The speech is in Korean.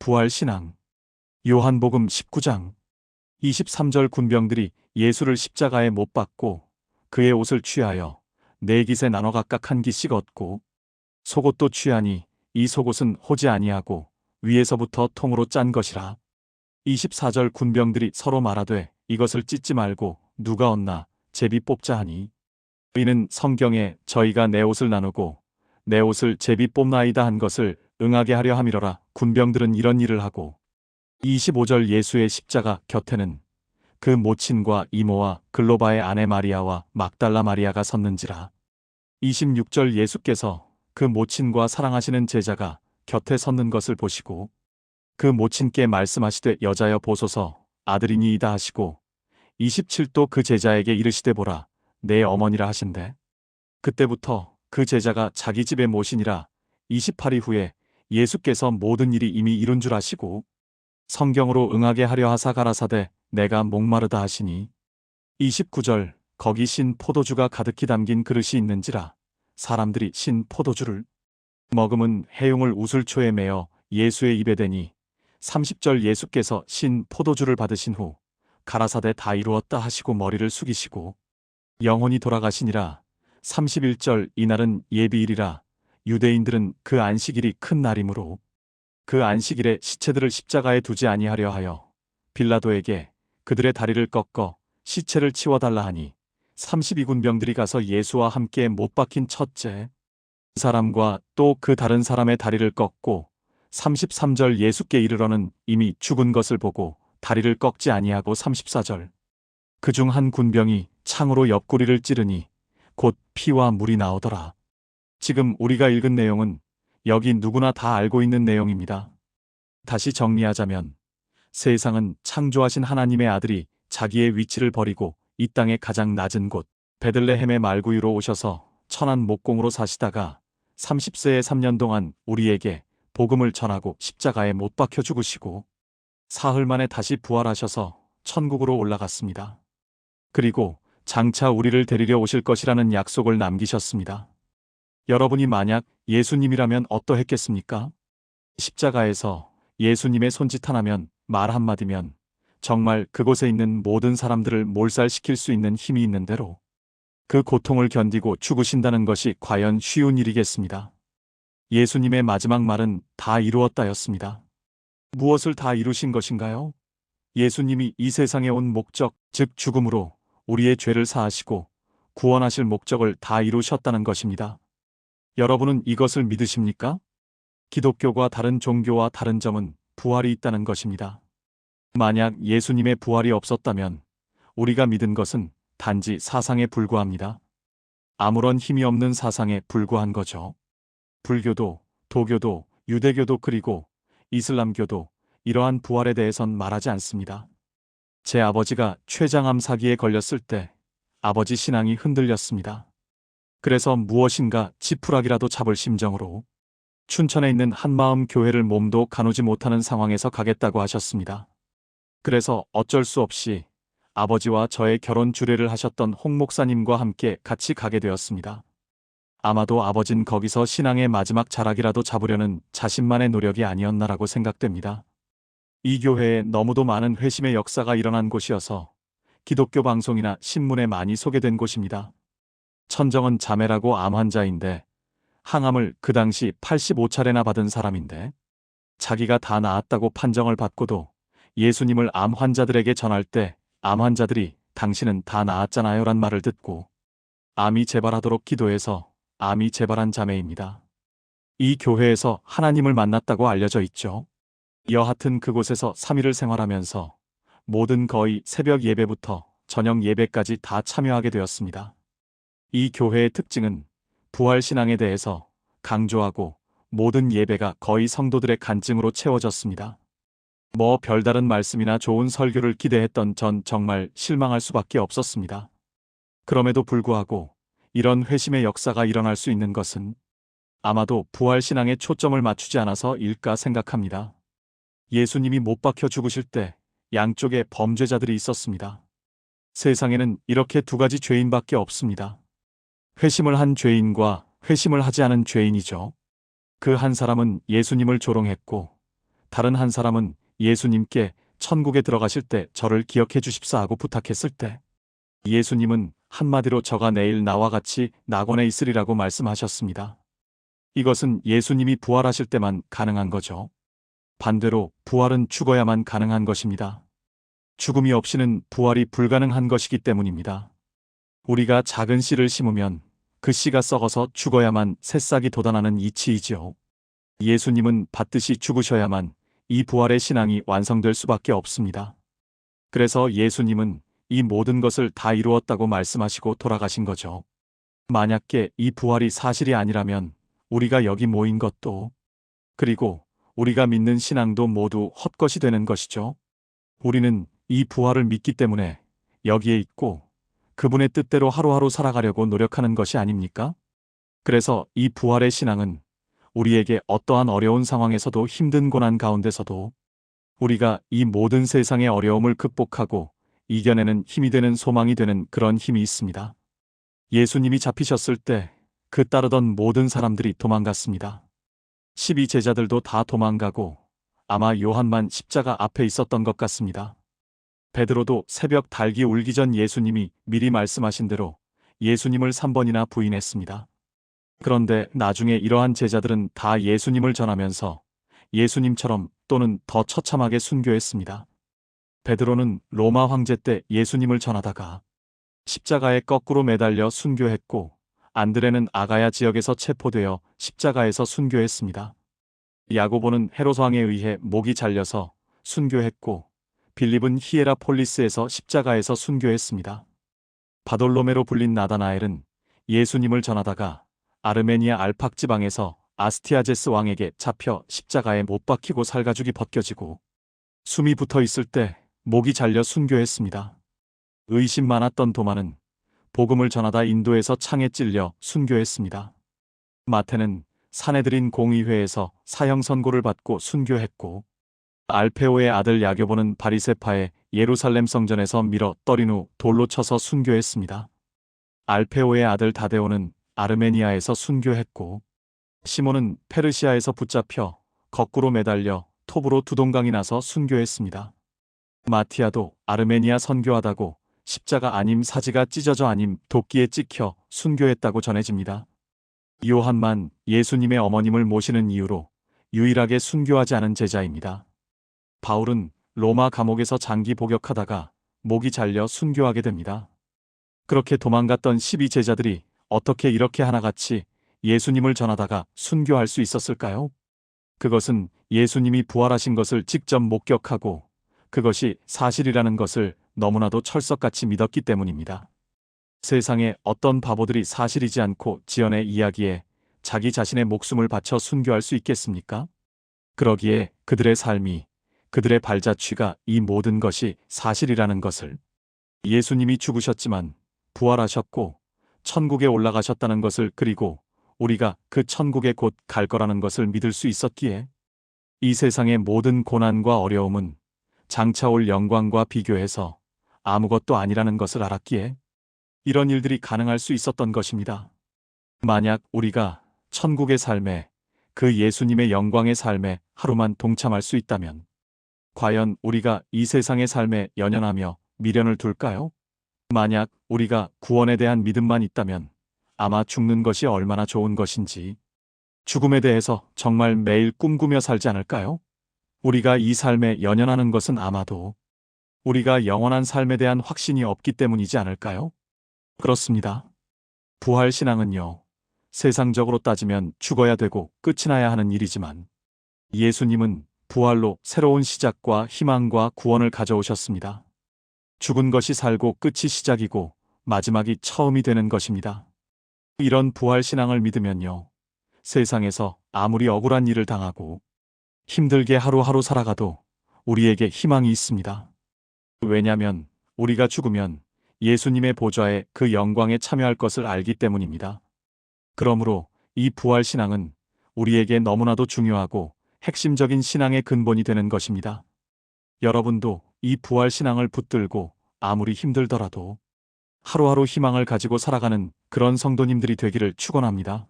부활신앙. 요한복음 19장 23절 군병들이 예수를 십자가에 못 박고 그의 옷을 취하여 네 깃에 나눠 각각 한 깃씩 얻고 속옷도 취하니 이 속옷은 호지 아니하고 위에서부터 통으로 짠 것이라. 24절 군병들이 서로 말하되 이것을 찢지 말고 누가 얻나 제비 뽑자 하니 이는 성경에 저희가 내 옷을 나누고 내 옷을 제비 뽑나이다 한 것을 응하게 하려 함이로라. 군병들은 이런 일을 하고 25절 예수의 십자가 곁에는 그 모친과 이모와 글로바의 아내 마리아와 막달라 마리아가 섰는지라. 26절 예수께서 그 모친과 사랑하시는 제자가 곁에 섰는 것을 보시고 그 모친께 말씀하시되 여자여 보소서 아들이니이다 하시고 27도 그 제자에게 이르시되 보라 내 어머니라 하신대. 그때부터 그 제자가 자기 집에 모시니라. 28일 후에 예수께서 모든 일이 이미 이룬 줄 아시고 성경으로 응하게 하려 하사 가라사대 내가 목마르다 하시니. 29절 거기 신 포도주가 가득히 담긴 그릇이 있는지라 사람들이 신 포도주를 머금은 해용을 우슬초에 매어 예수의 입에 대니. 30절 예수께서 신 포도주를 받으신 후 가라사대 다 이루었다 하시고 머리를 숙이시고 영혼이 돌아가시니라. 31절 이날은 예비일이라 유대인들은 그 안식일이 큰 날이므로 그 안식일에 시체들을 십자가에 두지 아니하려 하여 빌라도에게 그들의 다리를 꺾어 시체를 치워달라 하니 32군 병들이 가서 예수와 함께 못 박힌 첫째 사람과 또 그 다른 사람의 다리를 꺾고 33절 예수께 이르러는 이미 죽은 것을 보고 다리를 꺾지 아니하고 34절 그 중 한 군병이 창으로 옆구리를 찌르니 곧 피와 물이 나오더라. 지금 우리가 읽은 내용은 여기 누구나 다 알고 있는 내용입니다. 다시 정리하자면 세상은 창조하신 하나님의 아들이 자기의 위치를 버리고 이 땅의 가장 낮은 곳 베들레헴의 말구유로 오셔서 천한 목공으로 사시다가 30세의 3년 동안 우리에게 복음을 전하고 십자가에 못 박혀 죽으시고 사흘 만에 다시 부활하셔서 천국으로 올라갔습니다. 그리고 장차 우리를 데리려 오실 것이라는 약속을 남기셨습니다. 여러분이 만약 예수님이라면 어떠했겠습니까? 십자가에서 예수님의 손짓 하나면 말 한마디면 정말 그곳에 있는 모든 사람들을 몰살시킬 수 있는 힘이 있는 대로 그 고통을 견디고 죽으신다는 것이 과연 쉬운 일이겠습니다. 예수님의 마지막 말은 다 이루었다였습니다. 무엇을 다 이루신 것인가요? 예수님이 이 세상에 온 목적, 즉 죽음으로 우리의 죄를 사하시고 구원하실 목적을 다 이루셨다는 것입니다. 여러분은 이것을 믿으십니까? 기독교와 다른 종교와 다른 점은 부활이 있다는 것입니다. 만약 예수님의 부활이 없었다면 우리가 믿은 것은 단지 사상에 불과합니다. 아무런 힘이 없는 사상에 불과한 거죠. 불교도, 도교도, 유대교도 그리고 이슬람교도 이러한 부활에 대해선 말하지 않습니다. 제 아버지가 췌장암 사기에 걸렸을 때 아버지 신앙이 흔들렸습니다. 그래서 무엇인가 지푸라기라도 잡을 심정으로 춘천에 있는 한마음 교회를 몸도 가누지 못하는 상황에서 가겠다고 하셨습니다. 그래서 어쩔 수 없이 아버지와 저의 결혼 주례를 하셨던 홍 목사님과 함께 같이 가게 되었습니다. 아마도 아버진 거기서 신앙의 마지막 자락이라도 잡으려는 자신만의 노력이 아니었나라고 생각됩니다. 이 교회에 너무도 많은 회심의 역사가 일어난 곳이어서 기독교 방송이나 신문에 많이 소개된 곳입니다. 천정은 자매라고 암 환자인데 항암을 그 당시 85차례나 받은 사람인데 자기가 다 나았다고 판정을 받고도 예수님을 암 환자들에게 전할 때 암 환자들이 당신은 다 나았잖아요 란 말을 듣고 암이 재발하도록 기도해서 암이 재발한 자매입니다. 이 교회에서 하나님을 만났다고 알려져 있죠. 여하튼 그곳에서 3일을 생활하면서 모든 거의 새벽 예배부터 저녁 예배까지 다 참여하게 되었습니다. 이 교회의 특징은 부활신앙에 대해서 강조하고 모든 예배가 거의 성도들의 간증으로 채워졌습니다. 뭐 별다른 말씀이나 좋은 설교를 기대했던 전 정말 실망할 수밖에 없었습니다. 그럼에도 불구하고 이런 회심의 역사가 일어날 수 있는 것은 아마도 부활신앙에 초점을 맞추지 않아서일까 생각합니다. 예수님이 못 박혀 죽으실 때 양쪽에 범죄자들이 있었습니다. 세상에는 이렇게 두 가지 죄인밖에 없습니다. 회심을 한 죄인과 회심을 하지 않은 죄인이죠. 그 한 사람은 예수님을 조롱했고 다른 한 사람은 예수님께 천국에 들어가실 때 저를 기억해 주십사 하고 부탁했을 때 예수님은 한마디로 저가 내일 나와 같이 낙원에 있으리라고 말씀하셨습니다. 이것은 예수님이 부활하실 때만 가능한 거죠. 반대로 부활은 죽어야만 가능한 것입니다. 죽음이 없이는 부활이 불가능한 것이기 때문입니다. 우리가 작은 씨를 심으면 그 씨가 썩어서 죽어야만 새싹이 돋아나는 이치이지요. 예수님은 받듯이 죽으셔야만 이 부활의 신앙이 완성될 수밖에 없습니다. 그래서 예수님은 이 모든 것을 다 이루었다고 말씀하시고 돌아가신 거죠. 만약에 이 부활이 사실이 아니라면 우리가 여기 모인 것도 그리고 우리가 믿는 신앙도 모두 헛것이 되는 것이죠. 우리는 이 부활을 믿기 때문에 여기에 있고 그분의 뜻대로 하루하루 살아가려고 노력하는 것이 아닙니까? 그래서 이 부활의 신앙은 우리에게 어떠한 어려운 상황에서도 힘든 고난 가운데서도 우리가 이 모든 세상의 어려움을 극복하고 이겨내는 힘이 되는 소망이 되는 그런 힘이 있습니다. 예수님이 잡히셨을 때 그 따르던 모든 사람들이 도망갔습니다. 12 제자들도 다 도망가고 아마 요한만 십자가 앞에 있었던 것 같습니다. 베드로도 새벽 달기 울기 전 예수님이 미리 말씀하신 대로 예수님을 3번이나 부인했습니다. 그런데 나중에 이러한 제자들은 다 예수님을 전하면서 예수님처럼 또는 더 처참하게 순교했습니다. 베드로는 로마 황제 때 예수님을 전하다가 십자가에 거꾸로 매달려 순교했고 안드레는 아가야 지역에서 체포되어 십자가에서 순교했습니다. 야고보는 헤롯 왕에 의해 목이 잘려서 순교했고 빌립은 히에라폴리스에서 십자가에서 순교했습니다. 바돌로메로 불린 나다나엘은 예수님을 전하다가 아르메니아 알팍 지방에서 아스티아제스 왕에게 잡혀 십자가에 못 박히고 살가죽이 벗겨지고 숨이 붙어 있을 때 목이 잘려 순교했습니다. 의심 많았던 도마는 복음을 전하다 인도에서 창에 찔려 순교했습니다. 마태는 사내들인 공의회에서 사형 선고를 받고 순교했고 알페오의 아들 야교보는 바리세파에 예루살렘 성전에서 밀어 떨인 후 돌로 쳐서 순교했습니다. 알페오의 아들 다데오는 아르메니아에서 순교했고 시몬은 페르시아에서 붙잡혀 거꾸로 매달려 톱으로 두 동강이 나서 순교했습니다. 마티아도 아르메니아 선교하다고 십자가 아님 사지가 찢어져 아님 도끼에 찍혀 순교했다고 전해집니다. 요한만 예수님의 어머님을 모시는 이유로 유일하게 순교하지 않은 제자입니다. 바울은 로마 감옥에서 장기 복역하다가 목이 잘려 순교하게 됩니다. 그렇게 도망갔던 12 제자들이 어떻게 이렇게 하나같이 예수님을 전하다가 순교할 수 있었을까요? 그것은 예수님이 부활하신 것을 직접 목격하고 그것이 사실이라는 것을 너무나도 철석같이 믿었기 때문입니다. 세상에 어떤 바보들이 사실이지 않고 지연의 이야기에 자기 자신의 목숨을 바쳐 순교할 수 있겠습니까? 그러기에 그들의 삶이 그들의 발자취가 이 모든 것이 사실이라는 것을 예수님이 죽으셨지만 부활하셨고 천국에 올라가셨다는 것을 그리고 우리가 그 천국에 곧 갈 거라는 것을 믿을 수 있었기에 이 세상의 모든 고난과 어려움은 장차 올 영광과 비교해서 아무것도 아니라는 것을 알았기에 이런 일들이 가능할 수 있었던 것입니다. 만약 우리가 천국의 삶에 그 예수님의 영광의 삶에 하루만 동참할 수 있다면 과연 우리가 이 세상의 삶에 연연하며 미련을 둘까요? 만약 우리가 구원에 대한 믿음만 있다면 아마 죽는 것이 얼마나 좋은 것인지 죽음에 대해서 정말 매일 꿈꾸며 살지 않을까요? 우리가 이 삶에 연연하는 것은 아마도 우리가 영원한 삶에 대한 확신이 없기 때문이지 않을까요? 그렇습니다. 부활 신앙은요, 세상적으로 따지면 죽어야 되고 끝이 나야 하는 일이지만 예수님은 부활로 새로운 시작과 희망과 구원을 가져오셨습니다. 죽은 것이 살고 끝이 시작이고 마지막이 처음이 되는 것입니다. 이런 부활 신앙을 믿으면요. 세상에서 아무리 억울한 일을 당하고 힘들게 하루하루 살아가도 우리에게 희망이 있습니다. 왜냐면 우리가 죽으면 예수님의 보좌에 그 영광에 참여할 것을 알기 때문입니다. 그러므로 이 부활 신앙은 우리에게 너무나도 중요하고 핵심적인 신앙의 근본이 되는 것입니다. 여러분도 이 부활 신앙을 붙들고 아무리 힘들더라도 하루하루 희망을 가지고 살아가는 그런 성도님들이 되기를 축원합니다.